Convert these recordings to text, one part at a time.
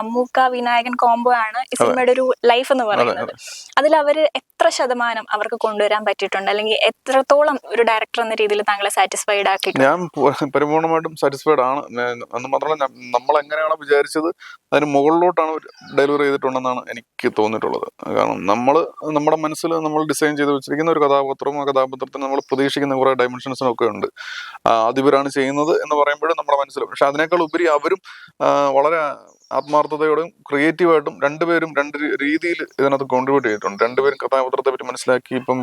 Mammukka Vinayakan combo ആണ് ഈ സിനിമയുടെ ഒരു ലൈഫ് എന്ന് പറയുന്നത്. അതിൽ അവർ എത്ര ശതമാനം അവർക്ക് കൊണ്ടുവരാൻ പറ്റിയിട്ടുണ്ട്? അല്ലെങ്കിൽ എത്രത്തോളം ഒരു ഡയറക്ടർ എന്ന രീതിയിൽ താങ്കളെ സാറ്റിസ്ഫൈഡ് ആക്കിയിട്ടുണ്ട്? ഞാൻ പരിപൂർണമായിട്ടും സാറ്റിസ്ഫൈഡ് ആണ്. എന്ന് മാത്രമല്ല നമ്മൾ എങ്ങനെയാണോ വിചാരിച്ചത് അതിന് മുകളിലോട്ടാണ് ഡെലിവറി ചെയ്തിട്ടുണ്ടെന്നാണ് എനിക്ക് തോന്നിയിട്ടുള്ളത്. കാരണം നമ്മൾ നമ്മുടെ മനസ്സിൽ നമ്മൾ ഡിസൈൻ ചെയ്ത് വെച്ചിരിക്കുന്ന ഒരു കഥാപാത്രവും ആ കഥാപാത്രത്തിന് നമ്മൾ പ്രതീക്ഷിക്കുന്ന കുറേ ഡയമെൻഷൻസും ഒക്കെ ഉണ്ട്. അതിവരാണ് ചെയ്യുന്നത് എന്ന് പറയുമ്പോഴും നമ്മുടെ മനസ്സിൽ പക്ഷെ അതിനേക്കാൾ ഉപരി അവരും വളരെ ആത്മാർത്ഥതയോടും ക്രിയേറ്റീവായിട്ടും രണ്ടുപേരും രണ്ട് രീതിയിൽ ഇതിനകത്ത് കോൺട്രിബ്യൂട്ട് ചെയ്തിട്ടുണ്ട്. രണ്ടുപേരും കഥാപാത്രത്തെ പറ്റി മനസ്സിലാക്കി. ഇപ്പം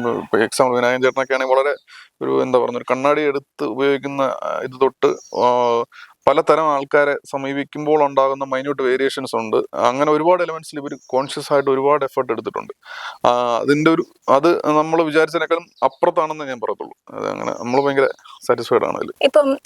എക്സാമ്പിൾ വിനായകൻ ചേട്ടനൊക്കെ ആണെങ്കിൽ വളരെ ഒരു എന്താ പറയുക ഒരു കണ്ണാടി എടുത്ത് ഉപയോഗിക്കുന്ന ഇത് തൊട്ട് പലതരം ആൾക്കാരെ സമീപിക്കുമ്പോൾ ഉണ്ടാകുന്ന മൈന്യൂട്ട് വേരിയേഷൻസ് ഉണ്ട്. അങ്ങനെ ഒരുപാട് എലമെന്റ്സിൽ ഇവർ കോൺഷ്യസ് ആയിട്ട് ഒരുപാട് എഫേർട്ട് എടുത്തിട്ടുണ്ട്. അതിന്റെ ഒരു അത് നമ്മൾ വിചാരിച്ചതിനേക്കാളും അപ്പുറത്താണെന്ന് ഞാൻ പറയത്തുള്ളൂ. അത് അങ്ങനെ നമ്മൾ ഭയങ്കര സാറ്റിസ്ഫൈഡ് ആണ്? ഇപ്പം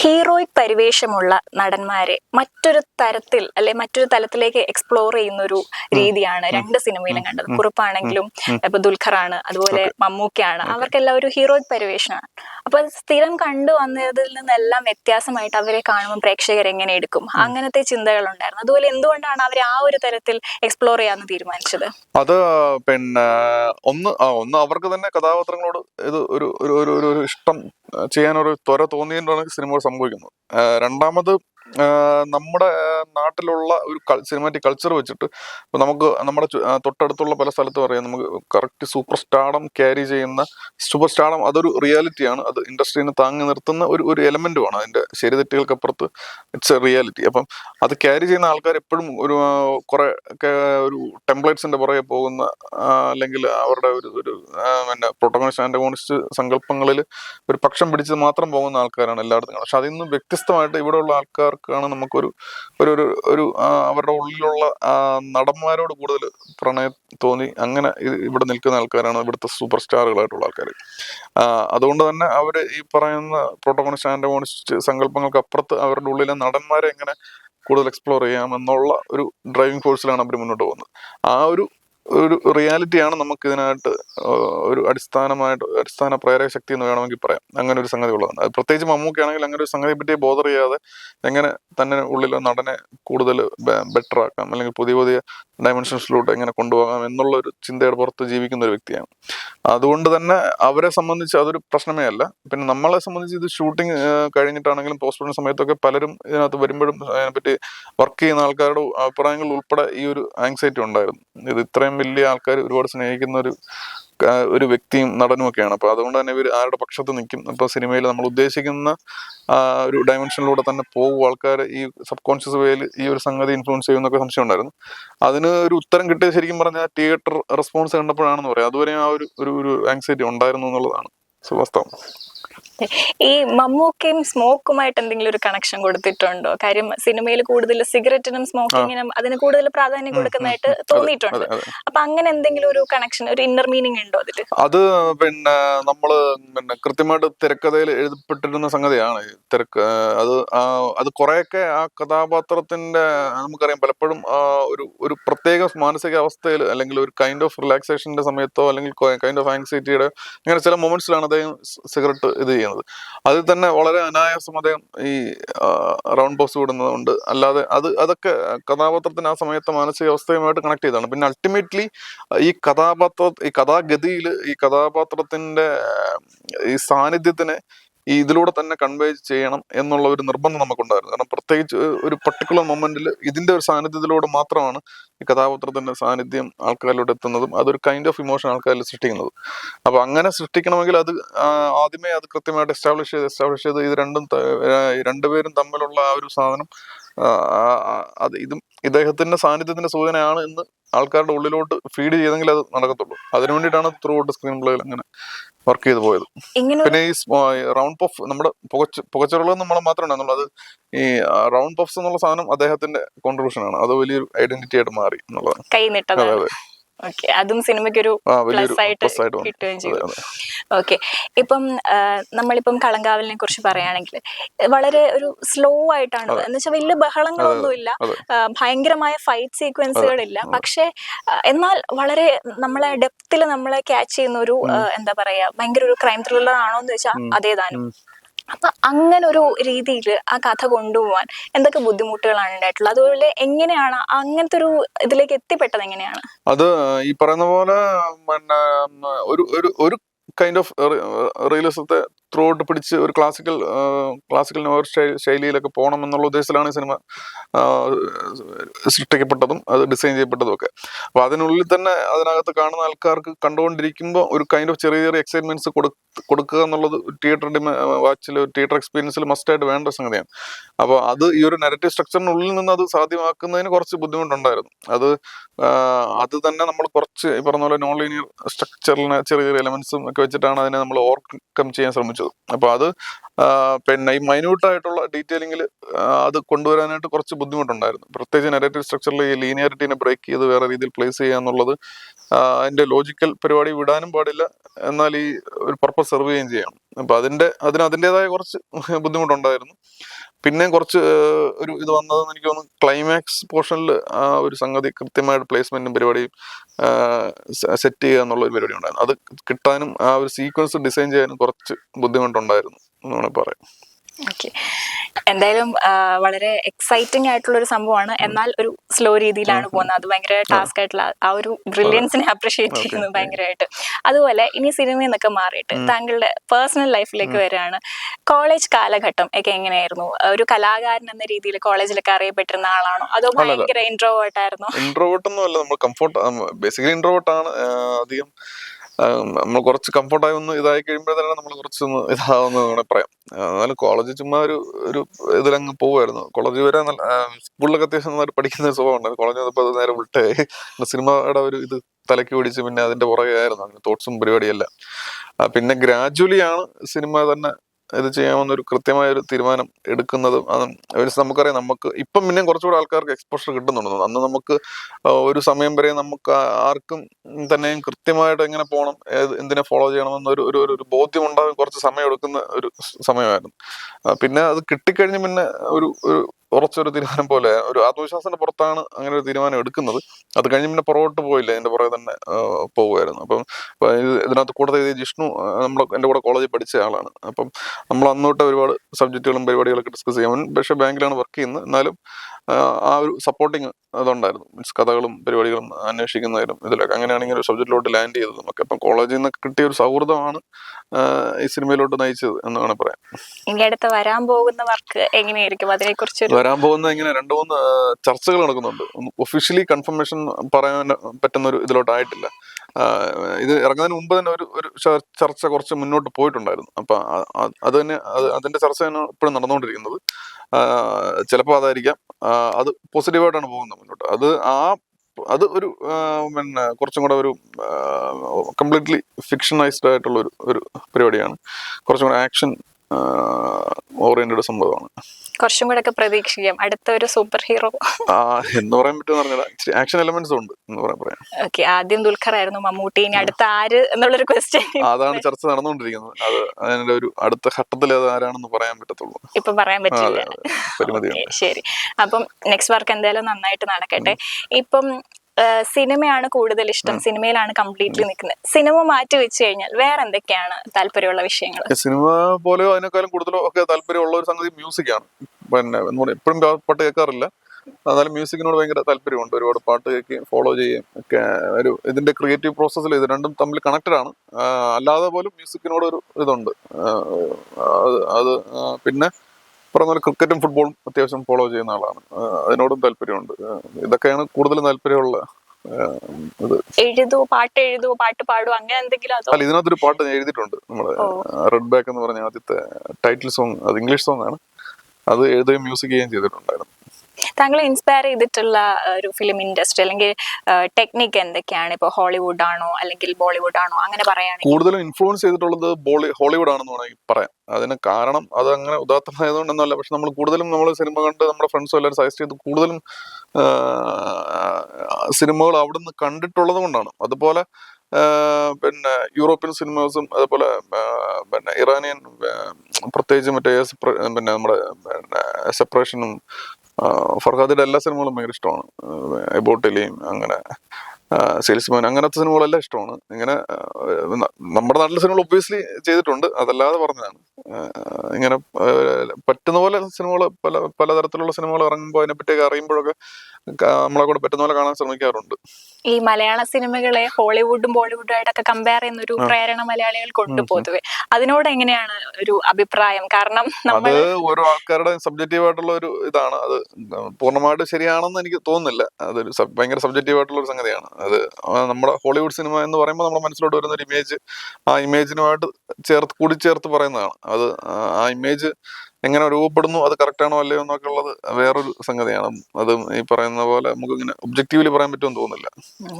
ഹീറോയിക് പരിവേഷമുള്ള നടന്മാരെ മറ്റൊരു തരത്തിൽ അല്ലെ മറ്റൊരു തലത്തിലേക്ക് എക്സ്പ്ലോർ ചെയ്യുന്ന ഒരു രീതിയാണ് രണ്ട് സിനിമയിലും കണ്ടത്. കുറുപ്പാണെങ്കിലും ഇപ്പൊ ദുൽഖറാണ് അതുപോലെ മമ്മൂക്കയാണ്. അവർക്കെല്ലാം ഒരു ഹീറോയിക് പരിവേഷമാണ് അപ്പൊ സ്ഥിരം കണ്ടു വന്നതിൽ നിന്നെല്ലാം വ്യത്യാസമായിട്ട് അവരെ കാണുമ്പോൾ പ്രേക്ഷകർ എങ്ങനെ എടുക്കും? അങ്ങനത്തെ ചിന്തകൾ ഉണ്ടായിരുന്നു അതുപോലെ എന്തുകൊണ്ടാണ് അവർ ആ ഒരു തരത്തിൽ എക്സ്പ്ലോർ ചെയ്യാന്ന് തീരുമാനിച്ചത്? അത് പിന്നെ ഒന്ന് ഒന്ന് അവർക്ക് തന്നെ കഥാപാത്രങ്ങളോട് ഇത് ഒരു ഒരു ഇഷ്ടം ചെയ്യാനൊരു ത്വര തോന്നിയതുകൊണ്ടാണ് സിനിമകൾ സംഭവിക്കുന്നത്. രണ്ടാമത് നമ്മുടെ നാട്ടിലുള്ള ഒരു സിനിമാറ്റിക് കൾച്ചർ വെച്ചിട്ട് ഇപ്പൊ നമുക്ക് നമ്മുടെ തൊട്ടടുത്തുള്ള പല സ്ഥലത്ത് പറയാം. നമുക്ക് കറക്റ്റ് സൂപ്പർ സ്റ്റാർഡം ക്യാരി ചെയ്യുന്ന സൂപ്പർ സ്റ്റാർഡം അതൊരു റിയാലിറ്റിയാണ് അത് ഇൻഡസ്ട്രീനെ താങ്ങി നിർത്തുന്ന ഒരു ഒരു എലമെന്റുമാണ് അതിന്റെ ശരിതെറ്റുകൾക്കപ്പുറത്ത് ഇറ്റ്സ് എ റിയാലിറ്റി അപ്പം അത് ക്യാരി ചെയ്യുന്ന ആൾക്കാർ എപ്പോഴും ഒരു കുറെ ഒരു ടെംപ്ലേറ്റ്സിന്റെ പുറകെ പോകുന്ന അല്ലെങ്കിൽ അവരുടെ ഒരു ഒരു പിന്നെ പ്രൊട്ടോണിസ്റ്റ് ആന്റഗോണിസ്റ്റ് സങ്കല്പങ്ങളിൽ ഒരു പക്ഷം പിടിച്ച് മാത്രം പോകുന്ന ആൾക്കാരാണ് എല്ലായിടത്തും പക്ഷെ അതിൽ നിന്നും വ്യത്യസ്തമായിട്ട് ഇവിടെയുള്ള ആൾക്കാർക്കാണ് നമുക്കൊരു ഒരു ഒരു ഒരു അവരുടെ ഉള്ളിലുള്ള നടന്മാരോട് കൂടുതൽ പ്രണയം തോന്നി. അങ്ങനെ ഇവിടെ നിൽക്കുന്ന ആൾക്കാരാണ് ഇവിടുത്തെ സൂപ്പർ സ്റ്റാറുകളായിട്ടുള്ള ആൾക്കാർ അതുകൊണ്ട് തന്നെ അവർ ഈ പറയുന്ന പ്രോട്ടോകോണിസ്റ്റ് ആന്റഗോണിസ്റ്റ് സങ്കല്പങ്ങൾക്ക് അപ്പുറത്ത് അവരുടെ ഉള്ളിലെ നടന്മാരെ എങ്ങനെ കൂടുതൽ എക്സ്പ്ലോർ ചെയ്യാം എന്നുള്ള ഒരു ഡ്രൈവിംഗ് ഫോഴ്സിലാണ് അവർ മുന്നോട്ട് പോകുന്നത്. ആ ഒരു ഒരു റിയാലിറ്റിയാണ് നമുക്ക് ഇതിനായിട്ട് ഒരു അടിസ്ഥാനമായിട്ട് അടിസ്ഥാന പ്രേരക ശക്തി എന്ന് വേണമെങ്കിൽ പറയാം. അങ്ങനെ ഒരു സംഗതി ഉള്ളതാണ്. അത് പ്രത്യേകിച്ച് മമ്മൂക്കാണെങ്കിൽ അങ്ങനെ ഒരു സംഗതിയെ പറ്റി ബോധർ ചെയ്യാതെ എങ്ങനെ തന്നെ ഉള്ളിലെ നടനെ കൂടുതൽ ബെറ്റർ ആക്കാം അല്ലെങ്കിൽ പുതിയ പുതിയ ഡയമെൻഷൻസിലോട്ട് എങ്ങനെ കൊണ്ടുപോകാം എന്നുള്ള ഒരു ചിന്തയുടെ പുറത്ത് ജീവിക്കുന്ന ഒരു വ്യക്തിയാണ്. അതുകൊണ്ട് തന്നെ അവരെ സംബന്ധിച്ച് അതൊരു പ്രശ്നമേ അല്ല. പിന്നെ നമ്മളെ സംബന്ധിച്ച് ഇത് ഷൂട്ടിംഗ് കഴിഞ്ഞിട്ടാണെങ്കിലും പോസ്റ്റ് പ്രൊഡക്ഷൻ സമയത്തൊക്കെ പലരും ഇതിനകത്ത് വരുമ്പോഴും അതിനെപ്പറ്റി വർക്ക് ചെയ്യുന്ന ആൾക്കാരുടെ അഭിപ്രായങ്ങൾ ഉൾപ്പെടെ ഈ ഒരു ആങ്സൈറ്റി ഉണ്ടായിരുന്നു. ഇത് ഇത്രയും വലിയ ആൾക്കാർ ഒരുപാട് സ്നേഹിക്കുന്ന ഒരു ഒരു വ്യക്തിയും നടനും ഒക്കെയാണ് അപ്പൊ അതുകൊണ്ട് തന്നെ ഇവർ ആരുടെ പക്ഷത്ത് നിൽക്കും? അപ്പൊ സിനിമയിൽ നമ്മൾ ഉദ്ദേശിക്കുന്ന ഒരു ഡയമെൻഷനിലൂടെ തന്നെ പോകും ആൾക്കാർ ഈ സബ് കോൺഷ്യസ് വേയിൽ ഈ ഒരു സംഗതി ഇൻഫ്ലുവൻസ് ചെയ്യുന്നൊക്കെ സംശയം ഉണ്ടായിരുന്നു. അതിന് ഒരു ഉത്തരം കിട്ടിയ ശരിക്കും പറഞ്ഞാൽ തിയേറ്റർ റെസ്പോൺസ് കണ്ടപ്പോഴാണെന്ന് പറയാം. അതുവരെ ആ ഒരു ഒരു ആൻസൈറ്റി ഉണ്ടായിരുന്നു എന്നുള്ളതാണ്. വാസ്തവം. ഈ മമ്മൂക്കയും സ്മോക്കുമായിട്ട് എന്തെങ്കിലും ഒരു കണക്ഷൻ കൊടുത്തിട്ടുണ്ടോ? കാര്യം സിനിമയിൽ കൂടുതൽ സിഗരറ്റിനും സ്മോക്കിങ്ങിനും അതിന് കൂടുതൽ പ്രാധാന്യം കൊടുക്കുന്നതായിട്ട് തോന്നിയിട്ടുണ്ട്. അപ്പൊ അങ്ങനെ എന്തെങ്കിലും ഒരു കണക്ഷൻ ഒരു ഇന്നർ മീനിങ് ഉണ്ടോ അതിൽ? അത് പിന്നെ നമ്മൾ പിന്നെ കൃത്യമായിട്ട് തിരക്കഥയിൽ എഴുതപ്പെട്ടിരുന്ന സംഗതിയാണ്. തിരക്ക് അത് അത് കുറെയൊക്കെ ആ കഥാപാത്രത്തിന്റെ നമുക്കറിയാം പലപ്പോഴും ഒരു ഒരു പ്രത്യേക മാനസിക അവസ്ഥയിൽ അല്ലെങ്കിൽ ഒരു കൈൻഡ് ഓഫ് റിലാക്സേഷന്റെ സമയത്തോ അല്ലെങ്കിൽ കൈൻഡ് ഓഫ് ആങ്സൈറ്റിയുടെ അങ്ങനെ ചില മൊമെന്റ്സിലാണ് അദ്ദേഹം സിഗരറ്റ് ഇത് ചെയ്യുന്നത്. അതിൽ തന്നെ വളരെ അനായാസം അദ്ദേഹം ഈ റൗണ്ട് ബോസ് വിടുന്നതുകൊണ്ട് അല്ലാതെ അത് അതൊക്കെ കഥാപാത്രത്തിന് ആ സമയത്തെ മാനസികാവസ്ഥയുമായിട്ട് കണക്ട് ചെയ്താണ് പിന്നെ അൾട്ടിമേറ്റ്ലി ഈ കഥാപാത്ര ഈ കഥാഗതിയിൽ ഈ കഥാപാത്രത്തിന്റെ ഈ സാന്നിധ്യത്തിനെ ഈ ഇതിലൂടെ തന്നെ കൺവേ ചെയ്യണം എന്നുള്ള ഒരു നിർബന്ധം നമുക്കുണ്ടായിരുന്നു. കാരണം പ്രത്യേകിച്ച് ഒരു പർട്ടിക്കുലർ മൊമെന്റിൽ ഇതിന്റെ ഒരു സാന്നിധ്യത്തിലൂടെ മാത്രമാണ് ഈ കഥാപാത്രത്തിന്റെ സാന്നിധ്യം ആൾക്കാരിലൂടെ എത്തുന്നതും അതൊരു കൈൻഡ് ഓഫ് ഇമോഷൻ ആൾക്കാരിൽ സൃഷ്ടിക്കുന്നത്. അപ്പൊ അങ്ങനെ സൃഷ്ടിക്കണമെങ്കിൽ അത് ആദ്യമേ അത് കൃത്യമായിട്ട് എസ്റ്റാബ്ലിഷ് ചെയ്ത് എസ്റ്റാബ്ലിഷ് ചെയ്ത് ഇത് രണ്ടും രണ്ടുപേരും തമ്മിലുള്ള ആ ഒരു സാധനം അത് ഇതും ഇദ്ദേഹത്തിന്റെ സാന്നിധ്യത്തിന്റെ സൂചനയാണ് എന്ന് ആൾക്കാരുടെ ഉള്ളിലോട്ട് ഫീഡ് ചെയ്തെങ്കിൽ അത് നടക്കത്തുള്ളൂ. അതിനു വേണ്ടിയിട്ടാണ് ത്രൂ ഔട്ട് സ്ക്രീൻ പ്ലേയിൽ അങ്ങനെ വർക്ക് ചെയ്ത് പോയത്. പിന്നെ ഈ റൗണ്ട് പഫ് നമ്മുടെ പുകച്ച് പുകച്ചറുകൾ നമ്മൾ മാത്രമേ ഉണ്ടായിരുന്നുള്ളൂ അത് ഈ റൗണ്ട് പഫ്സ് എന്നുള്ള സാധനം അദ്ദേഹത്തിന്റെ കോൺട്രിബ്യൂഷൻ ആണ്. അത് വലിയൊരു ഐഡന്റിറ്റി ആയിട്ട് മാറി എന്നുള്ളതാണ്. അതെ അതെ. ഓക്കെ. അതും സിനിമയ്ക്ക് ഒരു പ്ലസ് ആയിട്ട് കിട്ടുകയും ചെയ്യും ചെയ്തു ഓക്കെ. ഇപ്പം നമ്മളിപ്പം കളങ്കാവലിനെ കുറിച്ച് പറയുകയാണെങ്കിൽ വളരെ ഒരു സ്ലോ ആയിട്ടാണ്. എന്ന് വെച്ചാൽ വലിയ ബഹളങ്ങളൊന്നുമില്ല. ഭയങ്കരമായ ഫൈറ്റ് സീക്വൻസുകളില്ല പക്ഷെ എന്നാൽ വളരെ നമ്മളെ ഡെപ്തിൽ നമ്മളെ ക്യാച്ച് ചെയ്യുന്ന ഒരു എന്താ പറയാ ഭയങ്കര ഒരു ക്രൈം ത്രില്ലർ ആണോ എന്ന് വെച്ചാൽ. അതേതാനും. അപ്പൊ അങ്ങനെ ഒരു രീതിയിൽ ആ കഥ കൊണ്ടുപോകാൻ എന്തൊക്കെ ബുദ്ധിമുട്ടുകളാണ് ഉണ്ടായിട്ടുള്ളത്? അതുപോലെ എങ്ങനെയാണ് അങ്ങനത്തെ ഒരു ഇതിലേക്ക് എത്തിപ്പെട്ടത് എങ്ങനെയാണ്? അത് ഈ പറയുന്ന പോലെ പിന്നെ ഒരു ഒരു ഒരു കൈൻഡ് ഓഫ് റിയലിസത്തെ ത്രൂ ഔട്ട് പിടിച്ച് ഒരു ക്ലാസിക്കൽ ക്ലാസിക്കൽ നോവൽ ശൈലിയിലൊക്കെ പോകണം എന്നുള്ള ഉദ്ദേശത്തിലാണ് ഈ സിനിമ സൃഷ്ടിക്കപ്പെട്ടതും അത് ഡിസൈൻ ചെയ്യപ്പെട്ടതും ഒക്കെ അപ്പൊ അതിനുള്ളിൽ തന്നെ അതിനകത്ത് കാണുന്ന ആൾക്കാർക്ക് കണ്ടുകൊണ്ടിരിക്കുമ്പോൾ ഒരു കൈൻഡ് ഓഫ് ചെറിയ ചെറിയ എക്സൈറ്റ്മെന്റ്സ് കൊടുക്കുക എന്നുള്ളത് തിയേറ്ററിന്റെ വാച്ചിൽ തിയേറ്റർ എക്സ്പീരിയൻസിൽ മസ്റ്റ് ആയിട്ട് വേണ്ട സംഗതിയാണ്. അപ്പോൾ അത് ഈ ഒരു നെഗറ്റീവ് സ്ട്രക്ചറിനുള്ളിൽ നിന്ന് അത് സാധ്യമാക്കുന്നതിന് കുറച്ച് ബുദ്ധിമുട്ടുണ്ടായിരുന്നു. അത് അത് തന്നെ നമ്മൾ കുറച്ച് ഈ പറഞ്ഞ പോലെ നോൺ ലീനിയർ സ്ട്രക്ചറിന് ചെറിയ ചെറിയ എലമെന്റ്സും ഒക്കെ വെച്ചിട്ടാണ് അതിനെ നമ്മൾ ഓവർകം ചെയ്യാൻ ശ്രമിച്ചത്. അപ്പോൾ അത് പിന്നെ ഈ മൈന്യൂട്ട് ആയിട്ടുള്ള ഡീറ്റെയിലിംഗിൽ അത് കൊണ്ടുവരാനായിട്ട് കുറച്ച് ബുദ്ധിമുട്ടുണ്ടായിരുന്നു. പ്രത്യേകിച്ച് നെഗറ്റീവ് സ്ട്രക്ചറിൽ ഈ ലീനിയാരിറ്റീനെ ബ്രേക്ക് ചെയ്ത് വേറെ രീതിയിൽ പ്ലേസ് ചെയ്യുക എന്നുള്ളത് അതിന്റെ ലോജിക്കൽ പരിപാടി വിടാനും പാടില്ല. എന്നാൽ ഈ ഒരു പർപ്പസ് സെർവ് ചെയ്യുകയും ചെയ്യണം. അപ്പൊ അതിന്റെ അതിന് അതിന്റെതായ കുറച്ച് ബുദ്ധിമുട്ടുണ്ടായിരുന്നു. പിന്നെ കുറച്ച് ഒരു ഇത് വന്നതെന്ന് എനിക്ക് തോന്നുന്നു ക്ലൈമാക്സ് പോർഷനിൽ ആ ഒരു സംഗതി കൃത്യമായിട്ട് പ്ലേസ്മെന്റും പരിപാടിയും സെറ്റ് ചെയ്യുക എന്നുള്ള ഒരു പരിപാടി ഉണ്ടായിരുന്നു അത് കിട്ടാനും ആ ഒരു സീക്വൻസ് ഡിസൈൻ ചെയ്യാനും കുറച്ച് ബുദ്ധിമുട്ടുണ്ടായിരുന്നു എന്ന് വേണമെങ്കിൽ പറയാം. ഓക്കെ എന്തായാലും വളരെ എക്സൈറ്റിംഗ് ആയിട്ടുള്ള ഒരു സംഭവമാണ് എന്നാൽ ഒരു സ്ലോ രീതിയിലാണ് പോകുന്നത്. അത് ഭയങ്കര ടാസ്ക് ആയിട്ടുള്ള ആ ഒരു ബ്രില്യൻസിനെ അപ്രിഷിയേറ്റ് ചെയ്യുന്നു. ഭയങ്കരമായിട്ട് അതുപോലെ ഇനി സിനിമയിൽ നിന്നൊക്കെ മാറിയിട്ട് താങ്കളുടെ പേഴ്സണൽ ലൈഫിലേക്ക് വരികയാണ് കോളേജ് കാലഘട്ടം ഒക്കെ എങ്ങനെയായിരുന്നു? ഒരു കലാകാരൻ എന്ന രീതിയിൽ കോളേജിലൊക്കെ അറിയപ്പെട്ടിരുന്ന ആളാണോ? അതോ. ഭയങ്കര ഇൻട്രോവേർട്ട് ആയിരുന്നു? ഇൻട്രോവേർട്ട് ഒന്നും അല്ല നമ്മൾ കംഫോർട്ട് ബേസിക്കലി ഇൻട്രോവേർട്ട് ആണ് അധികം നമ്മൾ കുറച്ച് കംഫർട്ടായി ഒന്ന് ഇതായി കഴിയുമ്പോൾ തന്നെ നമ്മൾ കുറച്ചൊന്ന് ഇതാവുന്ന വേണേൽ പറയാം. എന്നാലും കോളേജ് ചുമ്മാ ഒരു ഒരു ഇതിലങ്ങ് പോവുമായിരുന്നു. കോളേജ് വരെ നല്ല സ്കൂളിലൊക്കെ അത്യാവശ്യം നന്നായിട്ട് പഠിക്കുന്ന സ്വഭാവം ഉണ്ടായിരുന്നു. കോളേജ് വന്നപ്പോൾ അത് നേരെ വിട്ടേ സിനിമയുടെ ഒരു ഇത് തലയ്ക്ക് പിടിച്ച് പിന്നെ അതിന്റെ പുറകെ ആയിരുന്നു. അങ്ങനെ തോട്ട്സും പരിപാടിയല്ല പിന്നെ ഗ്രാജുവലി ആണ് സിനിമ തന്നെ ഇത് ചെയ്യാമെന്ന ഒരു കൃത്യമായ ഒരു തീരുമാനം എടുക്കുന്നതും അത് നമുക്കറിയാം നമുക്ക് ഇപ്പം പിന്നെയും കുറച്ചുകൂടെ ആൾക്കാർക്ക് എക്സ്പോഷർ കിട്ടുന്നുണ്ട് അന്ന് നമുക്ക് ഒരു സമയം വരെ നമുക്ക് ആർക്കും തന്നെയും കൃത്യമായിട്ട് എങ്ങനെ പോകണം എന്തിനെ ഫോളോ ചെയ്യണം ഒരു ഒരു ഒരു ബോധ്യം ഉണ്ടാകാൻ കുറച്ച് സമയം എടുക്കുന്ന ഒരു സമയമായിരുന്നു. പിന്നെ അത് കിട്ടിക്കഴിഞ്ഞ് പിന്നെ ഒരു ഒരു ഉറച്ചൊരു തീരുമാനം പോലെ ഒരു ആത്മവിശ്വാസത്തിന്റെ പുറത്താണ് അങ്ങനെ ഒരു തീരുമാനം എടുക്കുന്നത്. അത് കഴിഞ്ഞ് പിന്നെ പുറകോട്ട് പോയില്ല എന്റെ പുറകെ തന്നെ പോവുമായിരുന്നു. അപ്പം ഇതിനകത്ത് കൂടുതൽ ജിഷ്ണു നമ്മൾ എന്റെ കൂടെ കോളേജിൽ പഠിച്ച ആളാണ്. അപ്പം നമ്മൾ അന്നോട്ട് ഒരുപാട് സബ്ജക്റ്റുകളും പരിപാടികളൊക്കെ ഡിസ്കസ് ചെയ്യാൻ പക്ഷേ ബാങ്കിലാണ് വർക്ക് ചെയ്യുന്നത്. എന്നാലും ആ, ഒരു സപ്പോർട്ടിങ് അതുണ്ടായിരുന്നു. മീൻസ് കഥകളും പരിപാടികളും അന്വേഷിക്കുന്നതിലും ഇതിലൊക്കെ. അങ്ങനെയാണെങ്കിൽ ഒരു സബ്ജക്റ്റിലോട്ട് ലാൻഡ് ചെയ്തത് നമുക്ക് അപ്പം കോളേജിൽ നിന്ന് കിട്ടിയ ഒരു സൗഹൃദമാണ് ഈ സിനിമയിലോട്ട് നയിച്ചത് എന്ന് വേണം പറയാം ഇനി അടുത്ത് വരാൻ പോകുന്ന വർക്ക് എങ്ങനെയായിരിക്കും? അതിനെ കുറിച്ചൊരു വരാൻ പോകുന്ന ഇങ്ങനെ രണ്ട് മൂന്ന് ചർച്ചകൾ നടക്കുന്നുണ്ട്. ഒഫീഷ്യലി കൺഫർമേഷൻ പറയാൻ പറ്റുന്ന ഒരു ഇതിലോട്ടായിട്ടില്ല. ഇത് ഇറങ്ങുന്നതിന് മുമ്പ് തന്നെ ഒരു ഒരു ചർച്ച കുറച്ച് മുന്നോട്ട് പോയിട്ടുണ്ടായിരുന്നു. അപ്പൊ അത് തന്നെ അതിന്റെ ചർച്ച തന്നെ ഇപ്പോഴും നടന്നുകൊണ്ടിരിക്കുന്നത്. ചിലപ്പോൾ അതായിരിക്കാം. അത് പോസിറ്റീവായിട്ടാണ് പോകുന്നത് മുന്നോട്ട്. അത് ആ അത് ഒരു പിന്നെ കുറച്ചും കൂടെ ഒരു കംപ്ലീറ്റ്ലി ഫിക്ഷനൈസ്ഡ് ആയിട്ടുള്ള ഒരു ഒരു പരിപാടിയാണ്. കുറച്ചും കൂടെ ആക്ഷൻ ഓറിയന്റഡ് സംഭവമാണ്. കുറച്ചും കൂടെ ഒക്കെ പ്രതീക്ഷിക്കാം. അടുത്ത ഒരു സൂപ്പർ ഹീറോ. എന്ന് പറയാൻ പറ്റുമെന്ന് പറഞ്ഞാൽ ഇച്ചിരി ആക്ഷൻ എലമെന്റ്സ് ഉണ്ട് എന്ന് പറയാൻ പറയാം. ഓക്കെ ആദ്യം ദുൽഖർ ആയിരുന്നു മമ്മൂട്ടി ഇനി അടുത്ത ആര് എന്നുള്ളൊരു ക്വസ്റ്റ്യൻ അതാണ് ചർച്ച നടന്നുകൊണ്ടിരിക്കുന്നത്. അത് അതിന്റെ ഒരു അടുത്ത ഘട്ടത്തിൽ അത് ആരാണെന്ന് പറയാൻ പറ്റത്തുള്ളൂ. ഇപ്പൊ പറയാൻ പറ്റില്ല. ശരി. അപ്പം നെക്സ്റ്റ് വർക്ക് എന്തായാലും നന്നായിട്ട് നടക്കട്ടെ. ഇപ്പം സിനിമയാണ് കൂടുതൽ ഇഷ്ടം. സിനിമയിലാണ് കംപ്ലീറ്റ്ലി നിൽക്കുന്നത്. സിനിമ മാറ്റി വെച്ച് കഴിഞ്ഞാൽ വേറെ എന്തൊക്കെയാണ് താല്പര്യമുള്ള വിഷയങ്ങൾ സിനിമ പോലെയോ അതിനേക്കാളും കൂടുതലോ ഒക്കെ താല്പര്യമുള്ള ഒരു സംഗതി മ്യൂസിക് ആണ്. പിന്നെ എപ്പോഴും പാട്ട് കേൾക്കാറില്ല. എന്നാലും മ്യൂസിക്കിനോട് ഭയങ്കര താല്പര്യമുണ്ട്. ഒരുപാട് പാട്ട് കേൾക്കുകയും ഫോളോ ചെയ്യുകയും ഒക്കെ ഒരു ഇതിന്റെ ക്രിയേറ്റീവ് പ്രോസസ്സിൽ ഇത് രണ്ടും തമ്മിൽ കണക്റ്റഡ് ആണ്. അല്ലാതെ പോലും മ്യൂസിക്കിനോട് ഒരു ഇതുണ്ട്. അത് പിന്നെ പറഞ്ഞ ക്രിക്കറ്റും ഫുട്ബോളും അത്യാവശ്യം ഫോളോ ചെയ്യുന്ന ആളാണ്. അതിനോടും താല്പര്യമുണ്ട്. ഇതൊക്കെയാണ് കൂടുതൽ താല്പര്യമുള്ള പാട്ട് പാട്ട് അങ്ങനെ എന്തെങ്കിലും അല്ല ഇതിനകത്തൊരു പാട്ട് ഞാൻ എഴുതിയിട്ടുണ്ട്. നമ്മൾ റെഡ് ബാക്ക് എന്ന് പറഞ്ഞ ആദ്യത്തെ ടൈറ്റിൽ സോങ് അത് ഇംഗ്ലീഷ് സോങ് ആണ്. അത് എഴുതുകയും മ്യൂസിക് ചെയ്യുകയും ചെയ്തിട്ടുണ്ടായിരുന്നു. താങ്കൾ ഇൻസ്പയർ ചെയ്തിട്ടുള്ള ഒരു ഫിലിം ഇൻഡസ്ട്രി അല്ലെങ്കിൽ ടെക്നിക്ക് എന്തൊക്കെയാണ്? ഇപ്പോൾ ഹോളിവുഡ് ആണോ? അല്ലെങ്കിൽ ബോളിവുഡ് ആണോ? അങ്ങനെ പറയുകയാണെങ്കിൽ. കൂടുതലും ഇൻഫ്ലുവൻസ് ചെയ്തിട്ടുള്ളത് ഹോളിവുഡ് ആണെന്ന് വേണമെങ്കിൽ പറയാം. അതിന് കാരണം അത് അങ്ങനെ ഉദാത്തമായതുകൊണ്ടൊന്നുമല്ല. പക്ഷെ നമ്മൾ കൂടുതലും നമ്മൾ സിനിമ കണ്ട് നമ്മുടെ ഫ്രണ്ട്സും എല്ലാവരും സജസ്റ്റ് ചെയ്ത് കൂടുതലും സിനിമകൾ അവിടെ നിന്ന് കണ്ടിട്ടുള്ളത് കൊണ്ടാണ്. അതുപോലെ പിന്നെ യൂറോപ്യൻ സിനിമാസും അതുപോലെ പിന്നെ ഇറാനിയൻ പ്രത്യേകിച്ച് മറ്റേ പിന്നെ നമ്മുടെ സെപ്പറേഷനും ഫർഹാദിയുടെ എല്ലാ സിനിമകളും ഭയങ്കര ഇഷ്ടമാണ്. എബോട്ടിലിയും അങ്ങനെ സെയിൽസ്മാൻ അങ്ങനത്തെ സിനിമകളെല്ലാം ഇഷ്ടമാണ്. ഇങ്ങനെ നമ്മുടെ നാട്ടിലെ സിനിമകൾ ഒബ്വിയസ്ലി ചെയ്തിട്ടുണ്ട്. അതല്ലാതെ പറഞ്ഞതാണ്. ഇങ്ങനെ പറ്റുന്ന പോലെ സിനിമകൾ പല പലതരത്തിലുള്ള സിനിമകൾ ഇറങ്ങുമ്പോൾ അതിനെപ്പറ്റിയൊക്കെ അറിയുമ്പോഴൊക്കെ നമ്മളെ കൂടെ പറ്റുന്ന പോലെ കാണാൻ ശ്രമിക്കാറുണ്ട്. ഈ മലയാള സിനിമകളെ ഹോളിവുഡും ബോളിവുഡും ആയിട്ടൊക്കെ കമ്പയർ ചെയ്യുന്ന ഒരു പ്രേരണ മലയാളികൾ പൊതുവെ. അതിനോട് എങ്ങനെയാണ് ഒരു അഭിപ്രായം? കാരണം അത് ഓരോ ആൾക്കാരുടെ സബ്ജക്റ്റീവ് ആയിട്ടുള്ള ഒരു ഇതാണ്. അത് പൂർണമായിട്ട് ശരിയാണെന്ന് എനിക്ക് തോന്നുന്നില്ല. അതൊരു ഭയങ്കര സബ്ജക്റ്റീവ് ആയിട്ടുള്ള ഒരു സംഗതിയാണ്. അത് നമ്മുടെ ഹോളിവുഡ് സിനിമ എന്ന് പറയുമ്പോൾ നമ്മുടെ മനസ്സിലോട്ട് വരുന്ന ഒരു ഇമേജ് ആ ഇമേജിനുമായിട്ട് ചേർത്ത് കൂടി ചേർത്ത് പറയുന്നതാണ്. അത് ആ- ഇമേജ് എങ്ങനെ രൂപപ്പെടുന്നു അത് കറക്റ്റ് ആണോ അല്ലയോ എന്നൊക്കെ ഉള്ളത് വേറൊരു സംഗതിയാണ്. അത് ഈ പറയുന്ന പോലെ നമുക്ക് ഇങ്ങനെ ഒബ്ജക്റ്റീവ്ലി പറയാൻ പറ്റുമെന്ന് തോന്നുന്നില്ല.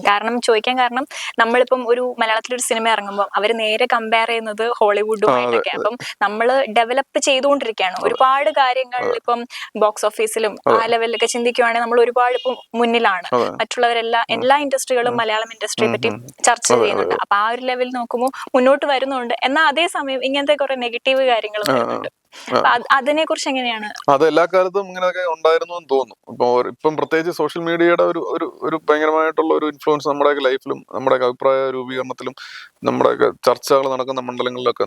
കാരണം ചോദിക്കാൻ കാരണം നമ്മളിപ്പം ഒരു മലയാളത്തിലൊരു സിനിമ ഇറങ്ങുമ്പോൾ അവർ നേരെ കമ്പയർ ചെയ്യുന്നത് ഹോളിവുഡുമായിട്ടൊക്കെ. അപ്പം നമ്മൾ ഡെവലപ്പ് ചെയ്തുകൊണ്ടിരിക്കുകയാണ്. ഒരുപാട് കാര്യങ്ങൾ ഇപ്പം ബോക്സ് ഓഫീസിലും ആ ലെവലിലൊക്കെ ചിന്തിക്കുവാണെങ്കിൽ നമ്മൾ ഒരുപാട് ഇപ്പം മുന്നിലാണ്. മറ്റുള്ളവരെല്ലാം എല്ലാ ഇൻഡസ്ട്രികളും മലയാളം ഇൻഡസ്ട്രിയെ പറ്റി ചർച്ച ചെയ്യുന്നുണ്ട്. അപ്പൊ ആ ഒരു ലെവലിൽ നോക്കുമ്പോൾ മുന്നോട്ട് വരുന്നുണ്ട്. എന്നാൽ അതേസമയം ഇങ്ങനത്തെ കുറെ നെഗറ്റീവ് കാര്യങ്ങളും വരുന്നുണ്ട്. അതിനെ കുറിച്ച് എങ്ങനെയാണ്? അത് എല്ലാ കാലത്തും ഇങ്ങനെയൊക്കെ ഉണ്ടായിരുന്നു എന്ന് തോന്നുന്നു. ഇപ്പൊ ഇപ്പം പ്രത്യേകിച്ച് സോഷ്യൽ മീഡിയയുടെ ഒരു ഒരു ഭയങ്കരമായിട്ടുള്ള ഒരു ഇൻഫ്ലുവൻസ് നമ്മുടെ ലൈഫിലും നമ്മുടെ അഭിപ്രായ രൂപീകരണത്തിലും നമ്മുടെയൊക്കെ ചർച്ചകൾ നടക്കുന്ന മണ്ഡലങ്ങളിലൊക്കെ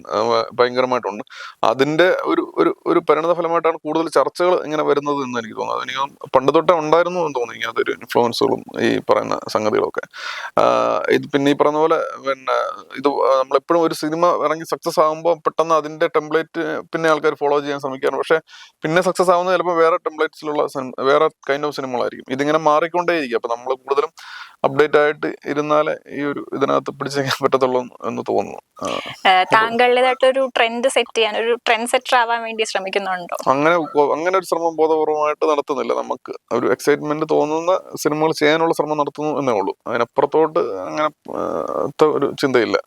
ഭയങ്കരമായിട്ടുണ്ട്. അതിന്റെ ഒരു ഒരു ഒരു പരിണത ഫലമായിട്ടാണ് കൂടുതൽ ചർച്ചകൾ ഇങ്ങനെ വരുന്നത് എന്ന് എനിക്ക് തോന്നുന്നത്. എനിക്ക് പണ്ട് തൊട്ടേ ഉണ്ടായിരുന്നു എന്ന് തോന്നുന്നു ഇങ്ങനത്തെ ഒരു ഇൻഫ്ലുവൻസുകളും ഈ പറയുന്ന സംഗതികളൊക്കെ. ഇത് പിന്നെ ഈ പറഞ്ഞ പോലെ പിന്നെ ഇത് നമ്മളെപ്പോഴും ഒരു സിനിമ ഇറങ്ങി സക്സസ് ആകുമ്പോൾ പെട്ടെന്ന് അതിന്റെ ടെംപ്ലേറ്റ് പിന്നെ ആൾക്കാർ ഫോളോ ചെയ്യാൻ ശ്രമിക്കാറ് പക്ഷെ പിന്നെ സക്സസ് ആവുന്നത് ചിലപ്പോൾ വേറെ ടെംപ്ലേറ്റ്സിലുള്ള സിനിമ വേറെ കൈൻഡ് ഓഫ് സിനിമകളായിരിക്കും. ഇതിങ്ങനെ മാറിക്കൊണ്ടേയിരിക്കും. അപ്പൊ നമ്മൾ കൂടുതലും അപ്ഡേറ്റ് ആയിട്ട് ഇരുന്നാലേ ഈ ഒരു ഇതിനകത്ത് പിടിച്ചേക്കാൻ പറ്റത്തുള്ളൂ എന്ന് തോന്നുന്നു. താങ്കളുടേതായിട്ടൊരു ട്രെൻഡ് സെറ്റ് ചെയ്യാൻ ഒരു ട്രെൻഡ് സെറ്റർ ആവാൻ വേണ്ടി ശ്രമിക്കുന്നുണ്ടോ? അങ്ങനെ അങ്ങനെ ഒരു ശ്രമം ബോധപൂർവമായിട്ട് നടത്തുന്നില്ല നമുക്ക്. ഒരു എക്സൈറ്റ്മെന്റ് തോന്നുന്ന സിനിമകൾ ചെയ്യാനുള്ള ശ്രമം നടത്തുന്നു എന്നേ ഉള്ളൂ. അതിനപ്പുറത്തോട്ട് അങ്ങനെ ഒരു ചിന്തയില്ല.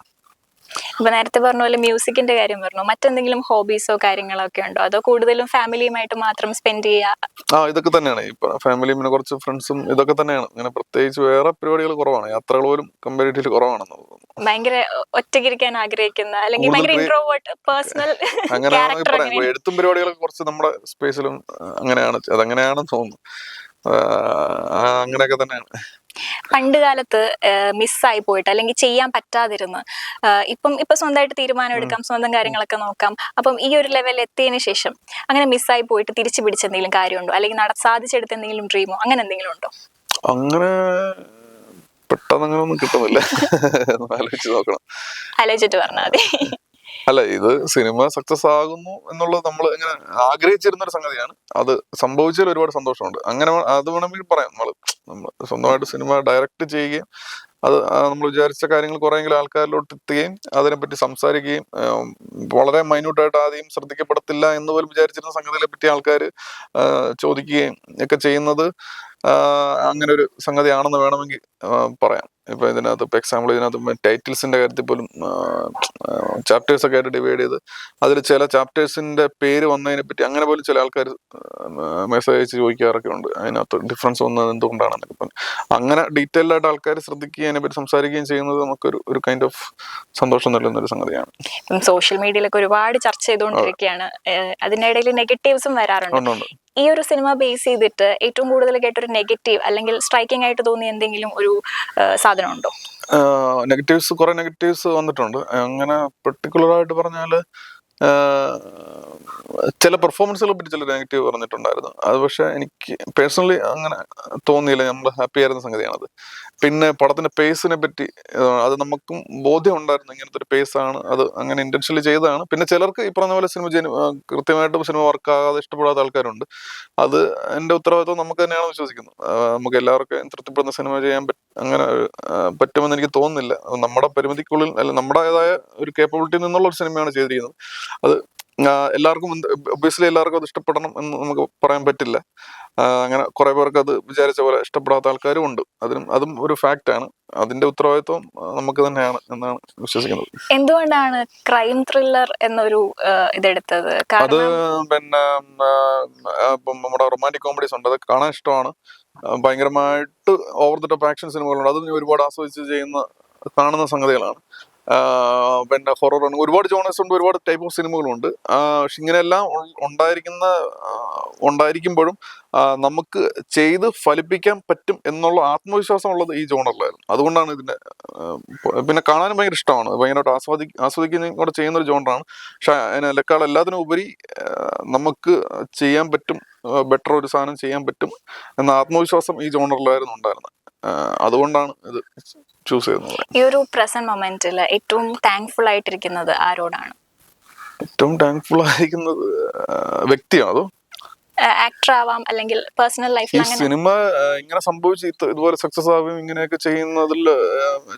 ഇപ്പൊ നേരത്തെ പറഞ്ഞ പോലെ മ്യൂസിക്കിന്റെ കാര്യം പറഞ്ഞു. മറ്റെന്തെങ്കിലും ഹോബീസോ കാര്യങ്ങളോ ഒക്കെ ഉണ്ടോ? അതോ കൂടുതലും ഫാമിലിയുമായിട്ട് മാത്രം സ്പെൻഡ് ചെയ്യുക ആ ഇതൊക്കെ തന്നെയാണ്. ഇപ്പൊ ഫാമിലിയും പിന്നെ കുറച്ച് ഫ്രണ്ട്സും ഇതൊക്കെ തന്നെയാണ്. ഇങ്ങനെ പ്രത്യേകിച്ച് വേറെ പരിപാടികൾ കുറവാണ്. യാത്രകൾ പോലും കമ്പാരിറ്റീവ്ലി കുറവാണെന്ന് ഭയങ്കര ഒറ്റയ്ക്കിരിക്കാൻ ആഗ്രഹിക്കുന്ന അല്ലെങ്കിൽ ഭയങ്കര ഇൻട്രോവേർട്ട് പേഴ്സണൽ അങ്ങനെ എഴുത്തും പരിപാടികളൊക്കെ കുറച്ച് നമ്മുടെ സ്പേസിലും അങ്ങനെയാണ്. അതങ്ങനെയാണെന്ന് തോന്നുന്നു. അങ്ങനെയൊക്കെ തന്നെയാണ്. പണ്ട് കാലത്ത് മിസ്സായി പോയിട്ട് അല്ലെങ്കിൽ ചെയ്യാൻ പറ്റാതിരുന്ന് ഇപ്പം ഇപ്പൊ സ്വന്തമായിട്ട് തീരുമാനം എടുക്കാം സ്വന്തം കാര്യങ്ങളൊക്കെ നോക്കാം. അപ്പം ഈ ഒരു ലെവലിൽ എത്തിയതിനു ശേഷം അങ്ങനെ മിസ്സായി പോയിട്ട് തിരിച്ചു പിടിച്ച എന്തെങ്കിലും കാര്യമുണ്ടോ? അല്ലെങ്കിൽ നട സാധിച്ചെടുത്ത എന്തെങ്കിലും ഡ്രീമോ അങ്ങനെ എന്തെങ്കിലും ഉണ്ടോ? അങ്ങനെ പെട്ടെന്ന് അങ്ങനെ ഒന്നും കിട്ടുന്നില്ല ആലോചിച്ച് നോക്കണം. ആലോചിച്ചിട്ട് പറഞ്ഞാൽ മതി. അല്ല ഇത് സിനിമ സക്സസ് ആകുന്നു എന്നുള്ളത് നമ്മൾ ഇങ്ങനെ ആഗ്രഹിച്ചിരുന്ന ഒരു സംഗതിയാണ്. അത് സംഭവിച്ചതിൽ ഒരുപാട് സന്തോഷമുണ്ട്. അങ്ങനെ അത് വേണമെങ്കിൽ പറയാം. നമ്മൾ നമ്മൾ സ്വന്തമായിട്ട് സിനിമ ഡയറക്റ്റ് ചെയ്യുകയും അത് നമ്മൾ വിചാരിച്ച കാര്യങ്ങൾ കുറെയെങ്കിലും ആൾക്കാരിലോട്ട് എത്തുകയും അതിനെപ്പറ്റി സംസാരിക്കുകയും വളരെ മൈന്യൂട്ടായിട്ട് ആദ്യം ശ്രദ്ധിക്കപ്പെടത്തില്ല എന്ന് പോലും വിചാരിച്ചിരുന്ന സംഗതികളെ പറ്റി ആൾക്കാർ ചോദിക്കുകയും ഒക്കെ ചെയ്യുന്നത് അങ്ങനെ ഒരു സംഗതിയാണെന്ന് വേണമെങ്കിൽ പറയാം. ഇപ്പൊ ഇതിനകത്ത് ഇപ്പൊ എക്സാമ്പിൾ ഇതിനകത്ത് ടൈറ്റിൽസിന്റെ കാര്യത്തിൽ പോലും ചാപ്റ്റേഴ്സ് ഒക്കെ ആയിട്ട് ഡിവൈഡ് ചെയ്ത് അതിൽ ചില ചാപ്റ്റേഴ്സിന്റെ പേര് വന്നതിനെ പറ്റി അങ്ങനെ പോലും ചില ആൾക്കാർ മെസ്സേജ് അയച്ച് ചോദിക്കാറൊക്കെ ഉണ്ട്. അതിനകത്ത് ഡിഫറൻസ് വന്നത് എന്തുകൊണ്ടാണെന്നൊക്കെ പറഞ്ഞു. അങ്ങനെ ഡീറ്റെയിൽഡ് ആയിട്ട് ആൾക്കാർ ശ്രദ്ധിക്കുകയും അതിനെപ്പറ്റി സംസാരിക്കുകയും ചെയ്യുന്നത് നമുക്കൊരു ഒരു കൈൻഡ് ഓഫ് സന്തോഷം നൽകുന്ന ഒരു സംഗതിയാണ്. സോഷ്യൽ മീഡിയയിലൊക്കെ ഒരുപാട് ചർച്ച ചെയ്തുകൊണ്ടിരിക്കുകയാണ്. അതിനിടയിൽ നെഗറ്റീവ്സും വരാറുണ്ട്. ഈ ഒരു സിനിമ ബേസ് ചെയ്തിട്ട് ഏറ്റവും കൂടുതൽ കേട്ടൊരു നെഗറ്റീവ് അല്ലെങ്കിൽ സ്ട്രൈക്കിംഗ് ആയിട്ട് തോന്നിയ എന്തെങ്കിലും ഒരു സാധനം ഉണ്ടോ നെഗറ്റീവ്സ് കുറെ നെഗറ്റീവ്സ് വന്നിട്ടുണ്ട്. അങ്ങനെ പെർട്ടിക്കുലർ ആയിട്ട് പറഞ്ഞാൽ ചില പെർഫോമൻസുകളെ പറ്റി ചില നെഗറ്റീവ് പറഞ്ഞിട്ടുണ്ടായിരുന്നു. അത് പക്ഷെ എനിക്ക് പേഴ്സണലി അങ്ങനെ തോന്നിയില്ല. നമ്മൾ ഹാപ്പി ആയിരുന്ന സംഗതിയാണത്. പിന്നെ പടത്തിന്റെ പേസിനെ പറ്റി അത് നമുക്കും ബോധ്യം ഉണ്ടായിരുന്നു ഇങ്ങനത്തെ ഒരു പേസ് ആണ്. അത് അങ്ങനെ ഇന്റൻഷ്യലി ചെയ്തതാണ്. പിന്നെ ചിലർക്ക് ഈ പറഞ്ഞ പോലെ സിനിമ കൃത്യമായിട്ട് സിനിമ വർക്കാകാതെ ഇഷ്ടപ്പെടാത്ത ആൾക്കാരുണ്ട്. അത് എന്റെ ഉത്തരവാദിത്വം നമുക്ക് തന്നെയാണ് വിശ്വസിക്കുന്നത് നമുക്ക് എല്ലാവർക്കും തൃപ്തിപ്പെടുന്ന സിനിമ ചെയ്യാൻ അങ്ങനെ പറ്റുമെന്ന് എനിക്ക് തോന്നുന്നില്ല. നമ്മുടെ പരിമിതിക്കുള്ളിൽ അല്ല നമ്മുടേതായ ഒരു കേപ്പബിലിറ്റി നിന്നുള്ള ഒരു സിനിമയാണ് ചെയ്തിരിക്കുന്നത്. അത് എല്ലാവർക്കും ഒബ്വിയസ്ലി എല്ലാവർക്കും അത് ഇഷ്ടപ്പെടണം എന്ന് നമുക്ക് പറയാൻ പറ്റില്ല. അങ്ങനെ കുറെ പേർക്ക് അത് വിചാരിച്ച പോലെ ഇഷ്ടപ്പെടാത്ത ആൾക്കാരും ഉണ്ട്. അതിനും അതും ഒരു ഫാക്റ്റ് ആണ്. അതിന്റെ ഉത്തരവാദിത്വം നമുക്ക് തന്നെയാണ് എന്നാണ് വിശ്വസിക്കുന്നത്. എന്തുകൊണ്ടാണ് ക്രൈം ത്രില്ലർ എന്നൊരു ഇതെടുത്തത്? അത് പിന്നെ നമ്മുടെ റൊമാന്റിക് കോമഡീസ് ഉണ്ട്. അത് കാണാൻ ഇഷ്ടമാണ്. ഭയങ്കരമായിട്ട് ഓവർ ദ ടോപ്പ് ആക്ഷൻ സിനിമകളുണ്ട് അതും ഒരുപാട് ആസ്വദിച്ച് ചെയ്യുന്ന കാണുന്ന സംഗതികളാണ്. പിന്നെ ഹൊറർ ആണ്. ഒരുപാട് ജോണേഴ്സ് ഉണ്ട് ഒരുപാട് ടൈപ്പ് ഓഫ് സിനിമകളുണ്ട് പക്ഷെ ഇങ്ങനെയെല്ലാം ഉണ്ടായിരിക്കുന്ന ഉണ്ടായിരിക്കുമ്പോഴും നമുക്ക് ചെയ്ത് ഫലിപ്പിക്കാൻ പറ്റും എന്നുള്ള ആത്മവിശ്വാസം ഉള്ളത് ഈ ജോണറിലായിരുന്നു. അതുകൊണ്ടാണ് ഇതിന്റെ പിന്നെ കാണാനും ഭയങ്കര ഇഷ്ടമാണ്. ഭയങ്കരമായിട്ട് ആസ്വാദി ആസ്വദിക്കുകയും കൂടെ ചെയ്യുന്ന ഒരു ജോണറാണ്. പക്ഷെ അതിനേക്കാൾ എല്ലാത്തിനും ഉപരി നമുക്ക് ചെയ്യാൻ പറ്റും ബെറ്റർ ഒരു സാധനം ചെയ്യാൻ പറ്റും എന്ന ആത്മവിശ്വാസം ഈ ജോണറിലായിരുന്നു ഉണ്ടായിരുന്നത്. അതുകൊണ്ടാണ് ഇത്. ചൂസ് ചെയ്യുന്നത് ഈ ഒരു പ്രസന്റ് മൊമെന്റിൽ ഏറ്റവും താങ്ക്ഫുൾ ആയിട്ടിരിക്കുന്നത് ആരോടാണ്? ഏറ്റവും താങ്ക്ഫുൾ ആയിരിക്കുന്നത് വ്യക്തിയാണ് അതോ? ആക്ടർ ആവാം അല്ലെങ്കിൽ പേഴ്സണൽ ലൈഫിൽ സിനിമ ഇങ്ങനെ സംഭവിച്ച് ഇതുപോലെ സക്സസ് ആവുകയും ഇങ്ങനെയൊക്കെ ചെയ്യുന്നതിൽ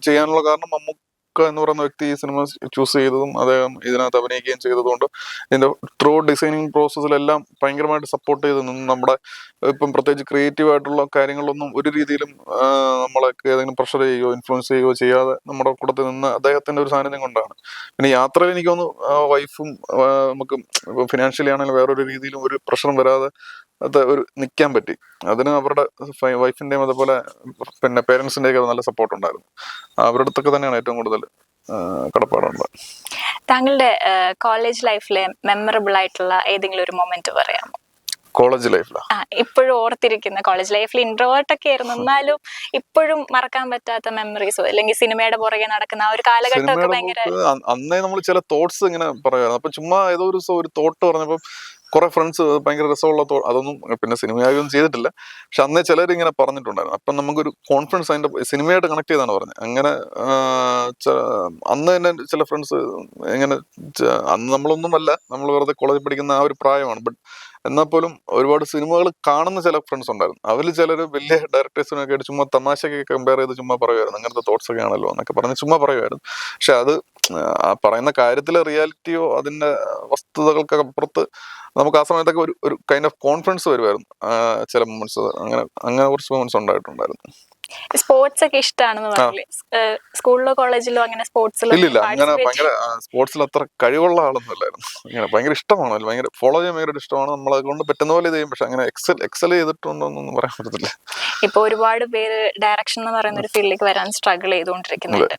ചെയ്യാനുള്ള കാരണം മമ്മൂക്ക എന്ന് പറയുന്ന വ്യക്തി ഈ സിനിമ ചൂസ് ചെയ്തതും അദ്ദേഹം ഇതിനകത്ത് അഭിനയിക്കുകയും ചെയ്തതുകൊണ്ട് ഇതിന്റെ ത്രൂ ഡിസൈനിങ് പ്രോസസ്സിലെല്ലാം ഭയങ്കരമായിട്ട് സപ്പോർട്ട് ചെയ്ത്. നിന്നും നമ്മുടെ ഇപ്പം പ്രത്യേകിച്ച് ക്രിയേറ്റീവ് ആയിട്ടുള്ള കാര്യങ്ങളൊന്നും ഒരു രീതിയിലും നമ്മളെ ഏതെങ്കിലും പ്രഷർ ചെയ്യുകയോ ഇൻഫ്ലുവൻസ് ചെയ്യുകയോ ചെയ്യാതെ നമ്മുടെ കൂട്ടത്തിൽ നിന്ന് അദ്ദേഹത്തിന്റെ ഒരു സാന്നിധ്യം കൊണ്ടാണ്. പിന്നെ യാത്രയിൽ എനിക്ക് തോന്നുന്നു വൈഫും നമുക്ക് ഫിനാൻഷ്യലി ആണെങ്കിലും വേറൊരു രീതിയിലും ഒരു പ്രഷറും വരാതെ ഒരു നിൽക്കാൻ പറ്റി. അതിന് അവരുടെ വൈഫിന്റെയും അതുപോലെ പിന്നെ പേരൻസിന്റെയും ഒക്കെ നല്ല സപ്പോർട്ട് ഉണ്ടായിരുന്നു. അവരുടെ അടുത്തൊക്കെ തന്നെയാണ് ഏറ്റവും കൂടുതൽ കടപ്പാടുണ്ട് താങ്കളുടെ കോളേജ് ലൈഫിലെ മെമ്മറബിൾ ആയിട്ടുള്ള ഏതെങ്കിലും ഒരു മൊമെന്റ് പറയാമോ? കോളേജ് ലൈഫിലാണ് ആ ഇപ്പോഴും ഓർത്തിരിക്കുന്ന കോളേജ് ലൈഫിൽ ഇൻട്രോവേർട്ട് ഒക്കെ ആയിരുന്നു. എന്നാലും ഇപ്പോഴും മറക്കാൻ പറ്റാത്ത മെമ്മറീസോ അല്ലെങ്കിൽ സിനിമയുടെ പുറകെ നടക്കുന്ന ആ ഒരു കാലഘട്ടമൊക്കെ ഭയങ്കര അന്നേ നമ്മൾ ചില തോട്ട്സ് ഇങ്ങനെ പറയുമായിരുന്നു. അപ്പൊ ചുമ്മാ ഏതോ ഒരു ഒരു തോട്ട് പറഞ്ഞപ്പോൾ കുറെ ഫ്രണ്ട്സ് ഭയങ്കര രസമുള്ള അതൊന്നും പിന്നെ സിനിമയായൊന്നും ചെയ്തിട്ടില്ല. പക്ഷെ അന്നേ ചിലർ ഇങ്ങനെ പറഞ്ഞിട്ടുണ്ടായിരുന്നു. അപ്പം നമുക്കൊരു കോൺഫിഡൻസ് അതിന്റെ സിനിമയായിട്ട് കണക്ട് ചെയ്താണ് പറഞ്ഞത്. അങ്ങനെ അന്ന് തന്നെ ചില ഫ്രണ്ട്സ് ഇങ്ങനെ അന്ന് നമ്മളൊന്നും അല്ല നമ്മൾ വെറുതെ കോളേജിൽ പഠിക്കുന്ന ആ ഒരു പ്രായമാണ്. ബട്ട് എന്നാൽ പോലും ഒരുപാട് സിനിമകൾ കാണുന്ന ചില ഫ്രണ്ട്സ് ഉണ്ടായിരുന്നു. അവരിൽ ചിലർ വലിയ ഡയറക്ടേഴ്സിനൊക്കെ ആയിട്ട് ചുമ്മാ തമാശയൊക്കെ കമ്പയർ ചെയ്ത് ചുമ്മാ പറയുമായിരുന്നു. അങ്ങനത്തെ തോട്ട്സ് ഒക്കെ ആണല്ലോ എന്നൊക്കെ പറഞ്ഞ് ചുമ്മാ പറയുമായിരുന്നു. പക്ഷെ അത് ആ പറയുന്ന കാര്യത്തിലെ റിയാലിറ്റിയോ അതിന്റെ വസ്തുതകൾക്ക് അപ്പുറത്ത് നമുക്ക് ആ സമയത്തൊക്കെ ഒരു ഒരു കൈൻഡ് ഓഫ് കോൺഫിഡൻസ് വരുമായിരുന്നു. ചില മൊമെന്റ്സ് അങ്ങനെ അങ്ങനെ കുറച്ച് മൊമെന്റ്സ് ഉണ്ടായിട്ടുണ്ടായിരുന്നു. സ്പോർട്സ് ഒക്കെ ഇഷ്ടമാണെന്ന് പറഞ്ഞില്ലേ? സ്കൂളിലോ കോളേജിലോ അങ്ങനെ സ്പോർട്സിലോ അങ്ങനെ ഭയങ്കര സ്പോർട്സിൽ അത്ര കഴിവുള്ള ആളൊന്നും അല്ലായിരുന്നു. ഇങ്ങനെ ഭയങ്കര ഇഷ്ടമാണ്. ഭയങ്കര ഫോളോ ചെയ്യാൻ ഭയങ്കര ഇഷ്ടമാണ്. നമ്മൾ അതുകൊണ്ട് പറ്റുന്ന പോലെ ചെയ്യും. പക്ഷെ അങ്ങനെ എക്സൽ എക്സൽ ചെയ്തിട്ടുണ്ടോന്നൊന്നും പറയാൻ പറ്റത്തില്ല. ഇപ്പൊ ഒരുപാട് പേര് ഡയറക്ഷൻ എന്ന് പറയുന്ന ഒരു ഫീൽഡിലേക്ക് വരാൻ സ്ട്രഗിൾ ചെയ്തുകൊണ്ടിരിക്കുന്നുണ്ട്.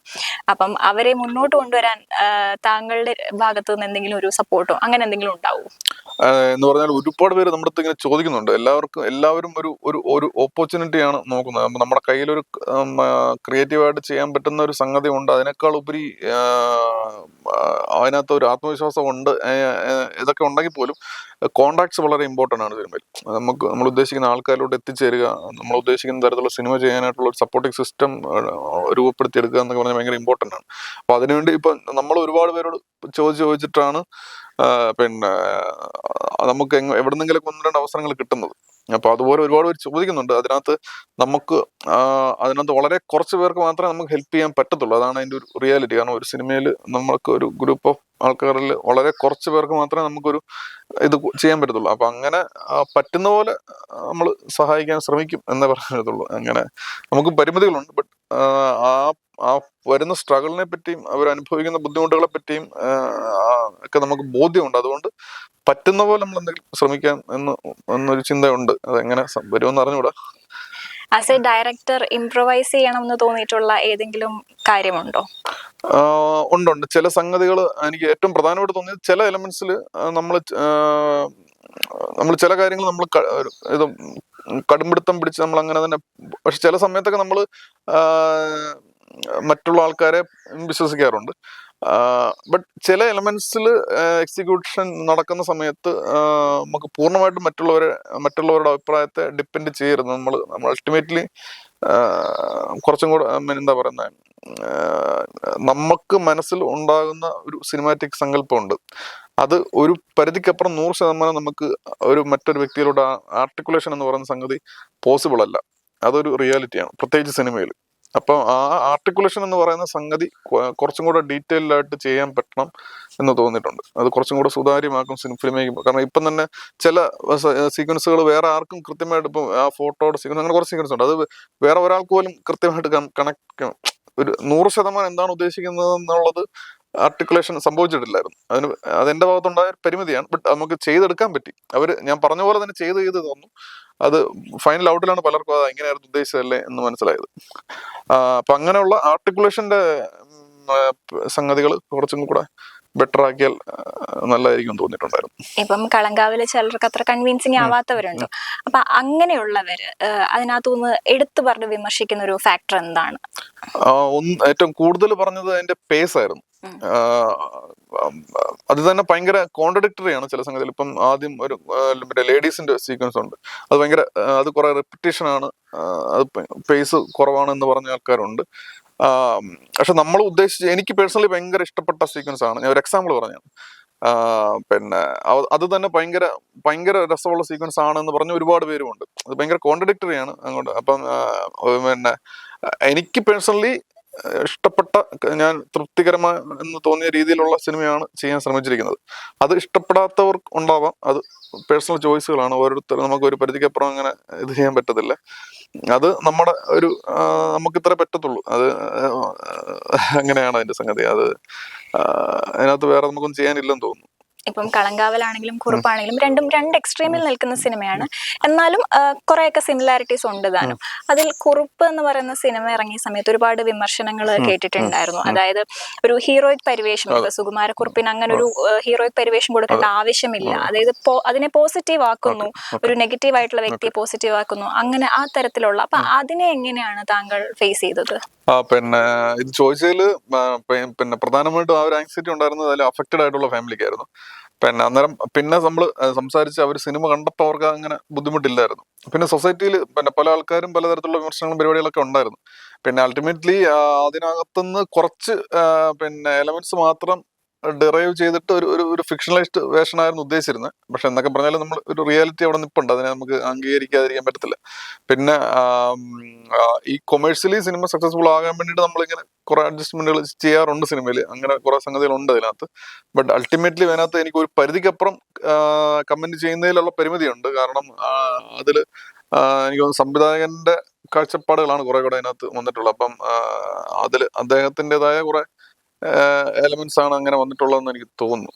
അപ്പം അവരെ മുന്നോട്ട് കൊണ്ടുവരാൻ താങ്കളുടെ ഭാഗത്ത് നിന്ന് എന്തെങ്കിലും ഒരു സപ്പോർട്ടോ അങ്ങനെ എന്തെങ്കിലും ഉണ്ടാവും? എന്ന് പറഞ്ഞാൽ ഒരുപാട് പേര് നമ്മുടെ അടുത്ത് ഇങ്ങനെ ചോദിക്കുന്നുണ്ട്. എല്ലാവർക്കും എല്ലാവരും ഒരു ഒരു ഓപ്പർച്യൂണിറ്റിയാണ് നോക്കുന്നത്. അപ്പൊ നമ്മുടെ ഒരു ക്രിയേറ്റീവായിട്ട് ചെയ്യാൻ പറ്റുന്ന ഒരു സംഗതി ഉണ്ട് അതിനേക്കാൾ ഉപരി അതിനകത്ത് ഒരു ആത്മവിശ്വാസം ഉണ്ട്. ഇതൊക്കെ ഉണ്ടെങ്കിൽ പോലും കോണ്ടാക്ട്സ് വളരെ ഇമ്പോർട്ടന്റ് ആണ് സിനിമയിൽ. നമുക്ക് നമ്മൾ ഉദ്ദേശിക്കുന്ന ആൾക്കാരിലോട്ട് എത്തിച്ചേരുക നമ്മൾ ഉദ്ദേശിക്കുന്ന തരത്തിലുള്ള സിനിമ ചെയ്യാനായിട്ടുള്ള ഒരു സപ്പോർട്ടിംഗ് സിസ്റ്റം രൂപപ്പെടുത്തിയെടുക്കുക എന്നൊക്കെ പറഞ്ഞാൽ ഭയങ്കര ഇമ്പോർട്ടന്റ് ആണ്. അപ്പോൾ അതിനുവേണ്ടി ഇപ്പം നമ്മൾ ഒരുപാട് പേരോട് ചോദിച്ച് ചോദിച്ചിട്ടാണ് പിന്നെ നമുക്ക് എവിടെന്നെങ്കിലും ഒന്ന് രണ്ട് അവസരങ്ങൾ കിട്ടുന്നത്. അപ്പൊ അതുപോലെ ഒരുപാട് പേര് ചോദിക്കുന്നുണ്ട്. അതിനകത്ത് നമുക്ക് അതിനകത്ത് വളരെ കുറച്ച് പേർക്ക് മാത്രമേ നമുക്ക് ഹെൽപ്പ് ചെയ്യാൻ പറ്റത്തുള്ളൂ. അതാണ് അതിന്റെ ഒരു റിയാലിറ്റി കാരണം ഒരു സിനിമയിൽ നമ്മൾക്ക് ഒരു ഗ്രൂപ്പ് ഓഫ് ആൾക്കാരിൽ വളരെ കുറച്ച് പേർക്ക് മാത്രമേ നമുക്കൊരു ഇത് ചെയ്യാൻ പറ്റത്തുള്ളൂ. അപ്പൊ അങ്ങനെ പറ്റുന്ന പോലെ നമ്മൾ സഹായിക്കാൻ ശ്രമിക്കും എന്നേ പറയത്തുള്ളൂ അങ്ങനെ നമുക്ക് പരിമിതികളുണ്ട്. ബട്ട് ആ ആ വരുന്ന സ്ട്രഗിളിനെ പറ്റിയും അവർ അനുഭവിക്കുന്ന ബുദ്ധിമുട്ടുകളെ പറ്റിയും ഒക്കെ നമുക്ക് ബോധ്യമുണ്ട്. അതുകൊണ്ട് പറ്റുന്ന പോലെ നമ്മൾ എന്തെങ്കിലും ശ്രമിക്കാം എന്ന് എന്നൊരു ചിന്തയുണ്ട്. അതെങ്ങനെ വരുമെന്ന് അറിഞ്ഞൂടാ ആസ് എ ഡയറക്ടർ ഇംപ്രവൈസ് ചെയ്യണമെന്ന് തോന്നിയിട്ടുള്ള ഏതെങ്കിലും കാര്യമുണ്ടോ? ഉണ്ടുണ്ട് ഉണ്ട് ഉണ്ട്. ചില സംഗതികൾ എനിക്ക് ഏറ്റവും പ്രധാനമായിട്ട് തോന്നിയത് ചില എലമെന്റ്സിൽ നമ്മൾ നമ്മൾ ചില കാര്യങ്ങൾ നമ്മൾ ഇത് കടുംപിടുത്തം പിടിച്ച് നമ്മൾ അങ്ങനെ തന്നെ പക്ഷെ ചില സമയത്തൊക്കെ നമ്മൾ മറ്റുള്ള ആൾക്കാരെ വിശ്വസിക്കാറുണ്ട്. ബട്ട് ചില എലമെന്റ്സിൽ എക്സിക്യൂഷൻ നടക്കുന്ന സമയത്ത് നമുക്ക് പൂർണമായിട്ടും മറ്റുള്ളവരെ മറ്റുള്ളവരുടെ അഭിപ്രായത്തെ ഡിപ്പെൻഡ് ചെയ്യരുത്. നമ്മൾ നമ്മൾ അൾട്ടിമേറ്റ്ലി കുറച്ചും കൂടെ എന്താ പറയുന്നത് നമുക്ക് മനസ്സിൽ ഉണ്ടാകുന്ന ഒരു സിനിമാറ്റിക് സങ്കല്പമുണ്ട്. അത് ഒരു പരിധിക്കപ്പുറം നൂറ് ശതമാനം നമുക്ക് ഒരു മറ്റൊരു വ്യക്തിയിലൂടെ ആർട്ടിക്കുലേഷൻ എന്ന് പറയുന്ന സംഗതി പോസിബിൾ അല്ല. അതൊരു റിയാലിറ്റിയാണ് പ്രത്യേകിച്ച് സിനിമയിൽ അപ്പം ആ ആർട്ടിക്കുലേഷൻ എന്ന് പറയുന്ന സംഗതി കുറച്ചും കൂടെ ഡീറ്റെയിൽഡ് ആയിട്ട് ചെയ്യാൻ പറ്റണം എന്ന് തോന്നിയിട്ടുണ്ട്. അത് കുറച്ചും കൂടെ സുതാര്യമാക്കും സിനിമ ഫിലിമേക്കും കാരണം ഇപ്പം തന്നെ ചില സീക്വൻസുകൾ വേറെ ആർക്കും കൃത്യമായിട്ട് ഇപ്പം ആ ഫോട്ടോയുടെ സീക്വൻസ് അങ്ങനെ കുറച്ച് സീക്വൻസ് ഉണ്ട്. അത് വേറെ ഒരാൾക്ക് പോലും കൃത്യമായിട്ട് കണക്ട് ഒരു നൂറ് ശതമാനം എന്താണ് ഉദ്ദേശിക്കുന്നത് എന്നുള്ളത് ആർട്ടിക്കുലേഷൻ സംഭവിച്ചിട്ടില്ലായിരുന്നു. അതിന് അതെന്റെ ഭാഗത്തുണ്ടായ പരിമിതിയാണ്. ബട്ട് നമുക്ക് ചെയ്തെടുക്കാൻ പറ്റി. അവർ ഞാൻ പറഞ്ഞ പോലെ തന്നെ ചെയ്ത് ചെയ്ത് തന്നു. അത് ഫൈനൽ ഔട്ടിലാണ് പലർക്കും അത് എങ്ങനെയായിരുന്നു ഉദ്ദേശിച്ചതല്ലേ എന്ന് മനസ്സിലായത്. അപ്പൊ അങ്ങനെയുള്ള ആർട്ടിക്കുലേഷന്റെ സംഗതികൾ കുറച്ചും കൂടെ ബെറ്റർ ആക്കിയാൽ നല്ലതായിരിക്കും തോന്നിയിട്ടുണ്ടായിരുന്നു. ഇപ്പം കളങ്കാവിൽ ചിലർക്ക് അത്ര കൺവിൻസിങ് ആവാത്തവരുണ്ട്. അപ്പൊ അങ്ങനെയുള്ളവര് അതിനകത്തുനിന്ന് എടുത്തു പറഞ്ഞ് വിമർശിക്കുന്ന ഒരു ഫാക്ടർ എന്താണ് ഏറ്റവും കൂടുതൽ പറഞ്ഞത് അതിന്റെ പേസ് ആയിരുന്നു. അത് തന്നെ ഭയങ്കര കോൺട്രഡിക്ടറി ആണ് ചില സംഗതിയിൽ ഇപ്പം ആദ്യം ഒരു മറ്റേ ലേഡീസിന്റെ സീക്വൻസ് ഉണ്ട്. അത് ഭയങ്കര അത് കുറെ റെപ്പിറ്റേഷൻ ആണ്. അത് പേസ് കുറവാണ് എന്ന് പറഞ്ഞ ആൾക്കാരുണ്ട്. പക്ഷെ നമ്മൾ ഉദ്ദേശിച്ച് എനിക്ക് പേഴ്സണലി ഭയങ്കര ഇഷ്ടപ്പെട്ട സീക്വൻസ് ആണ്. ഞാൻ ഒരു എക്സാമ്പിൾ പറഞ്ഞു പിന്നെ അത് തന്നെ ഭയങ്കര ഭയങ്കര രസമുള്ള സീക്വൻസ് ആണെന്ന് പറഞ്ഞ ഒരുപാട് പേരുമുണ്ട്. അത് ഭയങ്കര കോൺട്രഡിക്ടറി ആണ് അങ്ങോട്ട്. അപ്പം പിന്നെ എനിക്ക് പേഴ്സണലി ഇഷ്ടപ്പെട്ട ഞാൻ തൃപ്തികരമായ എന്ന് തോന്നിയ രീതിയിലുള്ള സിനിമയാണ് ചെയ്യാൻ ശ്രമിച്ചിരിക്കുന്നത്. അത് ഇഷ്ടപ്പെടാത്തവർ ഉണ്ടാവാം. അത് പേഴ്സണൽ ചോയ്സുകളാണ്. ഓരോരുത്തർ നമുക്ക് ഒരു പരിധിക്കപ്പുറം അങ്ങനെ ഇത് ചെയ്യാൻ പറ്റത്തില്ല. അത് നമ്മുടെ ഒരു നമുക്ക് ഇത്ര പറ്റത്തുള്ളൂ. അത് അങ്ങനെയാണ് അതിന്റെ സംഗതി. അത് അതിനകത്ത് വേറെ നമുക്കൊന്നും ചെയ്യാനില്ലെന്ന് തോന്നുന്നു. ഇപ്പം കളങ്കാവലാണെങ്കിലും കുറുപ്പാണെങ്കിലും രണ്ടും രണ്ട് എക്സ്ട്രീമിൽ നിൽക്കുന്ന സിനിമയാണ്. എന്നാലും കുറേയൊക്കെ സിമിലാരിറ്റീസ് ഉണ്ട് താനും. അതിൽ കുറുപ്പ് എന്ന് പറയുന്ന സിനിമ ഇറങ്ങിയ സമയത്ത് ഒരുപാട് വിമർശനങ്ങൾ കേട്ടിട്ടുണ്ടായിരുന്നു. അതായത് ഒരു ഹീറോയിക് പരിവേഷം ഇപ്പൊ സുകുമാരക്കുറുപ്പിന് അങ്ങനെ ഒരു ഹീറോയിക് പരിവേഷം കൊടുക്കേണ്ട ആവശ്യമില്ല. അതായത് അതിനെ പോസിറ്റീവ് ആക്കുന്നു ഒരു നെഗറ്റീവ് ആയിട്ടുള്ള വ്യക്തിയെ പോസിറ്റീവ് ആക്കുന്നു അങ്ങനെ ആ തരത്തിലുള്ള അപ്പൊ അതിനെ എങ്ങനെയാണ് താങ്കൾ ഫേസ് ചെയ്തത്? ആ പിന്നെ ഇത് ചോദിച്ചതിൽ പിന്നെ പ്രധാനമായിട്ടും ആ ഒരു ആങ്സൈറ്റി ഉണ്ടായിരുന്നത് അതിൽ അഫക്റ്റഡ് ആയിട്ടുള്ള ഫാമിലിക്കായിരുന്നു പിന്നെ അന്നേരം പിന്നെ നമ്മൾ സംസാരിച്ച് അവർ സിനിമ കണ്ടപ്പോൾ അവർക്ക് അങ്ങനെ ബുദ്ധിമുട്ടില്ലായിരുന്നു. പിന്നെ സൊസൈറ്റിയിൽ പിന്നെ പല ആൾക്കാരും പലതരത്തിലുള്ള വിമർശനങ്ങളും പരിപാടികളൊക്കെ ഉണ്ടായിരുന്നു. പിന്നെ അൾട്ടിമേറ്റ്ലി അതിനകത്തുനിന്ന് കുറച്ച് പിന്നെ എലമെന്റ്സ് മാത്രം ഡിറൈവ് ചെയ്തിട്ട് ഒരു ഒരു ഒരു ഫിക്ഷണലൈസ്ഡ് വേഷനായിരുന്നു ഉദ്ദേശിച്ചിരുന്നത് പക്ഷെ എന്നൊക്കെ പറഞ്ഞാലും നമ്മൾ ഒരു റിയാലിറ്റി അവിടെ നിപ്പുണ്ട്. അതിനെ നമുക്ക് അംഗീകരിക്കാതിരിക്കാൻ പറ്റത്തില്ല. പിന്നെ ഈ കൊമേഴ്ഷ്യലി സിനിമ സക്സസ്ഫുൾ ആകാൻ വേണ്ടിയിട്ട് നമ്മളിങ്ങനെ കുറെ അഡ്ജസ്റ്റ്മെന്റുകൾ ചെയ്യാറുണ്ട് സിനിമയിൽ അങ്ങനെ കുറെ സംഗതികളുണ്ട് അതിനകത്ത്. ബട്ട് അൾട്ടിമേറ്റ്ലി അതിനകത്ത് എനിക്ക് ഒരു പരിധിക്കപ്പുറം കമന്റ് ചെയ്യുന്നതിലുള്ള പരിമിതിയുണ്ട്. കാരണം അതിൽ എനിക്ക് സംവിധായകന്റെ കാഴ്ചപ്പാടുകളാണ് കുറെ കൂടെ അതിനകത്ത് വന്നിട്ടുള്ളത്. അപ്പം അതിൽ അദ്ദേഹത്തിന്റെതായ കുറെ എലമെന്റ്സ് ആണ് അങ്ങനെ വന്നിട്ടുള്ളതെന്ന് എനിക്ക് തോന്നുന്നു.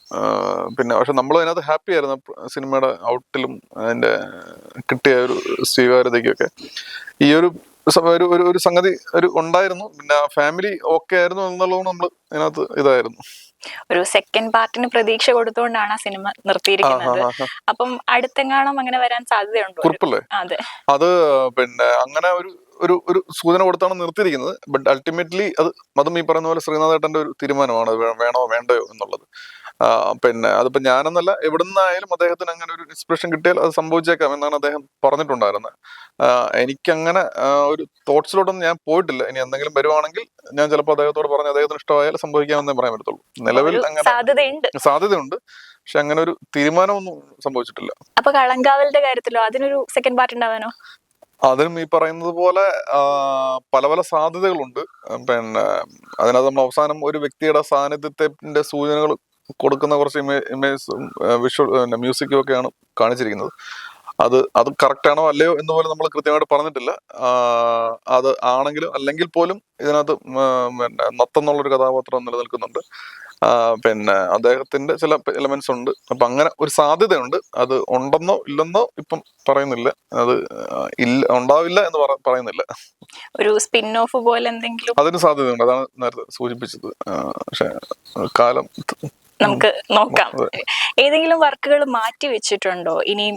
പിന്നെ പക്ഷെ നമ്മൾ അതിനകത്ത് ഹാപ്പി ആയിരുന്നു. സിനിമയുടെ ഔട്ടിലും അതിന്റെ കിട്ടിയ ഒരു സ്വീകാര്യതയ്ക്കൊക്കെ. ഈ ഒരു ഒരു ഒരു ഒരു സംഗതി ഒരു ഉണ്ടായിരുന്നു. പിന്നെ ഫാമിലി ഓക്കെ ആയിരുന്നു എന്നുള്ളത് നമ്മൾ അതിനകത്ത് ഇതായിരുന്നു. ഒരു സെക്കൻഡ് പാർട്ടിന് പ്രതീക്ഷ കൊടുത്തുകൊണ്ടാണ് ആ സിനിമ നിർത്തിയിരിക്കുന്നത്. അപ്പം അടുത്തെങ്ങാനും അങ്ങനെ വരാൻ സാധ്യതയുണ്ടോ? അതെ. അത് പിന്നെ അങ്ങനെ ഒരു ഒരു ഒരു സൂചന കൊടുത്താണ് നിർത്തിയിരിക്കുന്നത്. ബട്ട് അൾട്ടിമേറ്റ്ലി അത് മതം ഈ പറയുന്ന പോലെ ശ്രീനാഥേട്ടന്റെ ഒരു തീരുമാനമാണ്. വേണോ വേണ്ടയോ എന്നുള്ളത്. പിന്നെ അതിപ്പോ ഞാനെന്നല്ല എവിടുന്നായാലും അദ്ദേഹത്തിന് അങ്ങനെ ഒരു ഇൻസ്പിറേഷൻ കിട്ടിയാൽ അത് സംഭവിച്ചേക്കാം എന്നാണ് അദ്ദേഹം പറഞ്ഞിട്ടുണ്ടായിരുന്നത്. എനിക്കങ്ങനെ ഒരു തോട്ട്സിലോട്ടൊന്നും ഞാൻ പോയിട്ടില്ല. ഇനി എന്തെങ്കിലും വരുവാണെങ്കിൽ ഞാൻ ചിലപ്പോൾ അദ്ദേഹത്തോട് പറഞ്ഞ് അദ്ദേഹത്തിന് ഇഷ്ടമായാൽ സംഭവിക്കാമെന്നേ പറയാൻ പറ്റത്തുള്ളൂ. നിലവിൽ അങ്ങനെ സാധ്യതയുണ്ട്. പക്ഷെ അങ്ങനെ ഒരു തീരുമാനമൊന്നും സംഭവിച്ചിട്ടില്ല. അപ്പൊ കളങ്കാവലിന്റെ കാര്യത്തിലോ? അതിനൊരു സെക്കൻഡ് പാർട്ട് ഉണ്ടാവാനോ? അതിനും ഈ പറയുന്നത് പോലെ പല പല സാധ്യതകളുണ്ട്. പിന്നെ അതിനകത്ത് നമ്മൾ അവസാനം ഒരു വ്യക്തിയുടെ സാന്നിധ്യത്തിന്റെ സൂചനകൾ കൊടുക്കുന്ന കുറച്ച് ഇമേ ഇമേജും വിഷ്വൽ മ്യൂസിക്കും ഒക്കെയാണ് കാണിച്ചിരിക്കുന്നത്. അത് അത് കറക്റ്റ് ആണോ അല്ലയോ എന്ന് പോലും നമ്മൾ കൃത്യമായിട്ട് പറഞ്ഞിട്ടില്ല. അത് ആണെങ്കിലും അല്ലെങ്കിൽ പോലും ഇതിനകത്ത് നത്തെന്നുള്ളൊരു കഥാപാത്രം നിലനിൽക്കുന്നുണ്ട്. പിന്നെ അദ്ദേഹത്തിന്റെ ചില എലമെന്റ്സ് ഉണ്ട്. അപ്പൊ അങ്ങനെ ഒരു സാധ്യതയുണ്ട്. അത് ഉണ്ടെന്നോ ഇല്ലെന്നോ ഇപ്പം പറയുന്നില്ല. അത് ഇല്ല ഉണ്ടാവില്ല എന്ന് പറ- പറയുന്നില്ല. ഒരു സ്പിൻ ഓഫ് പോലെ എന്തെങ്കിലും? അതിന് സാധ്യതയുണ്ട്. അതാണ് നേരത്തെ സൂചിപ്പിച്ചത്. പക്ഷെ കാലം നമുക്ക് നോക്കാം. ഏതെങ്കിലും വർക്കുകൾ മാറ്റി വെച്ചിട്ടുണ്ടോ? ഇനിയും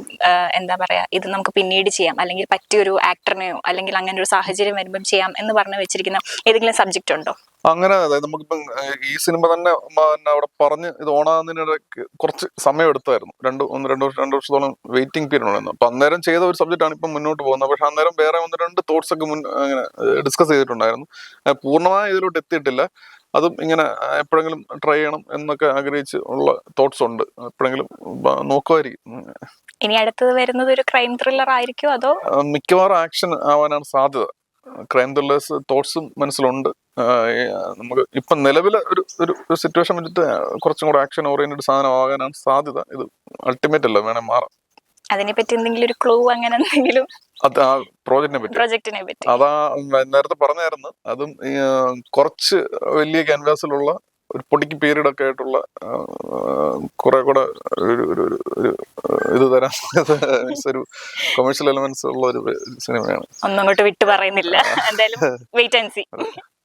എന്താ പറയാ ഇത് നമുക്ക് പിന്നീട് ചെയ്യാം. അല്ലെങ്കിൽ പറ്റിയൊരു ആക്ടറിനെയോ അല്ലെങ്കിൽ അങ്ങനെ ഒരു സാഹചര്യം വരുമ്പം ചെയ്യാം എന്ന് പറഞ്ഞു വെച്ചിരിക്കുന്ന ഏതെങ്കിലും സബ്ജക്റ്റ് ഉണ്ടോ? അങ്ങനെ അതായത് നമുക്കിപ്പം ഈ സിനിമ തന്നെ അവിടെ പറഞ്ഞ് ഇത് ഓണാകുന്നതിനിടയ്ക്ക് കുറച്ച് സമയം എടുത്തായിരുന്നു രണ്ട് ഒന്ന് രണ്ട് വർഷം രണ്ട് വർഷത്തോളം വെയിറ്റിംഗ് പീരീഡ് ഉണ്ടായിരുന്നു അപ്പൊ അന്നേരം ചെയ്ത ഒരു സബ്ജക്റ്റ് ആണ് ഇപ്പം മുന്നോട്ട് പോകുന്നത്. പക്ഷെ അന്നേരം വേറെ ഒന്ന് രണ്ട് തോട്ട്സ് ഒക്കെ മുൻ അങ്ങനെ ഡിസ്കസ് ചെയ്തിട്ടുണ്ടായിരുന്നു. പൂർണമായ ഇതിലോട്ട് എത്തിയിട്ടില്ല. അതും ഇങ്ങനെ എപ്പോഴെങ്കിലും ട്രൈ ചെയ്യണം എന്നൊക്കെ ആഗ്രഹിച്ച് ഉള്ള തോട്ട്സ് ഉണ്ട്. എപ്പോഴെങ്കിലും നോക്കുമായിരിക്കും ഇനി അടുത്തത് വരുന്നത് ഒരു ക്രൈം ത്രില്ലർ ആയിരിക്കും അതോ? മിക്കവാറും ആക്ഷൻ ആവാനാണ് സാധ്യത. ക്രൈം ത്രില്ലേഴ്സ് തോട്ട്സും മനസ്സിലുണ്ട്. നമുക്ക് ഇപ്പം നിലവിലെ ഒരു ഒരു സിറ്റുവേഷൻ വെച്ചിട്ട് കുറച്ചും കൂടെ ആക്ഷൻ ഓറിയന്റഡ് സാധനം ആകാനാണ് സാധ്യത. ഇത് അൾട്ടിമേറ്റ് അല്ല വേണേ മാറാം. അതിനെപ്പറ്റി എന്തെങ്കിലും ഒരു ക്ലൂ അങ്ങനെ എന്തെങ്കിലും പ്രോജക്റ്റിനെ പറ്റി. പ്രോജക്റ്റിനെ പറ്റി. അതാ നേരത്തെ പറഞ്ഞായിരുന്നു. അതും കുറച്ച് വലിയ ക്യാൻവാസിലുള്ള ഒരു പൊടിക്ക് പീരീഡ് ഒക്കെ ആയിട്ടുള്ള കുറെ കൂടെ ഒരു ഒരു ഒരു- ഒരു ഇത് തരാൻ മീൻസ് ഒരു കൊമേഴ്ഷ്യൽ എലമെന്റ്സ് ഉള്ള ഒരു സിനിമയാണ്. ഒന്നും അങ്ങോട്ട് വിട്ടു പറയുന്നില്ല. എന്തായാലും വെയിറ്റ് ആൻഡ് സി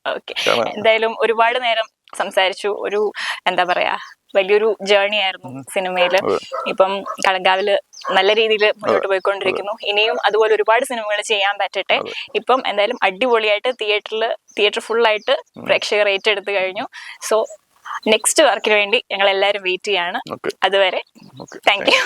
ഓക്കെ എന്തായാലും ഒരുപാട് നേരം സംസാരിച്ചു. ഒരു എന്താ പറയാ വലിയൊരു ജേർണി ആയിരുന്നു സിനിമയിൽ. ഇപ്പം കളങ്കാവിൽ നല്ല രീതിയിൽ മുന്നോട്ട് പോയിക്കൊണ്ടിരിക്കുന്നു. ഇനിയും അതുപോലെ ഒരുപാട് സിനിമകൾ ചെയ്യാൻ പറ്റട്ടെ. ഇപ്പം എന്തായാലും അടിപൊളിയായിട്ട് തിയേറ്ററിൽ തിയേറ്റർ ഫുൾ ആയിട്ട് പ്രേക്ഷകർ ഏറ്റെടുത്ത് കഴിഞ്ഞു. സോ നെക്സ്റ്റ് വർക്കിന് വേണ്ടി ഞങ്ങൾ എല്ലാവരും വെയിറ്റ് ചെയ്യാണ് അതുവരെ താങ്ക് യു